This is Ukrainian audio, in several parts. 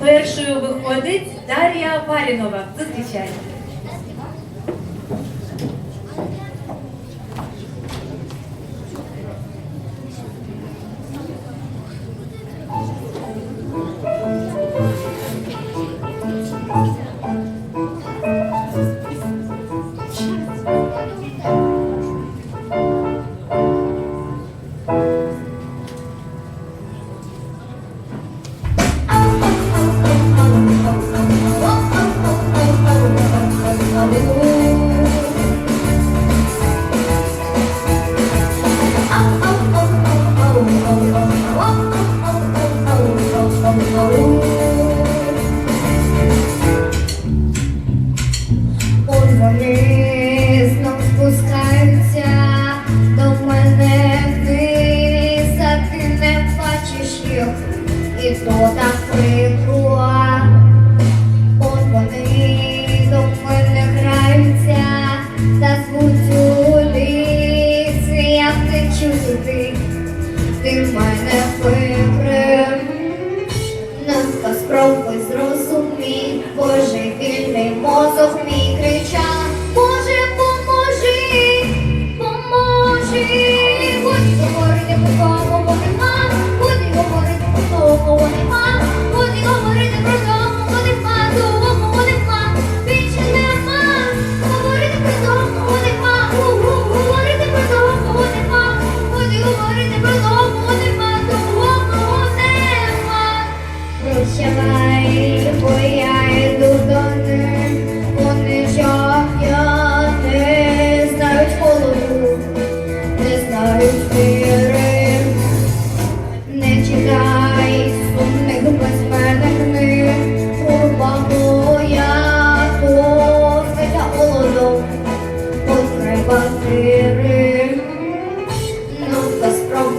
Першою виходить Дар'я Парінова. Зустрічайте. there's my name.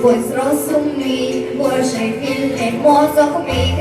Будь зрозумій, Боже, вільний мозок мій.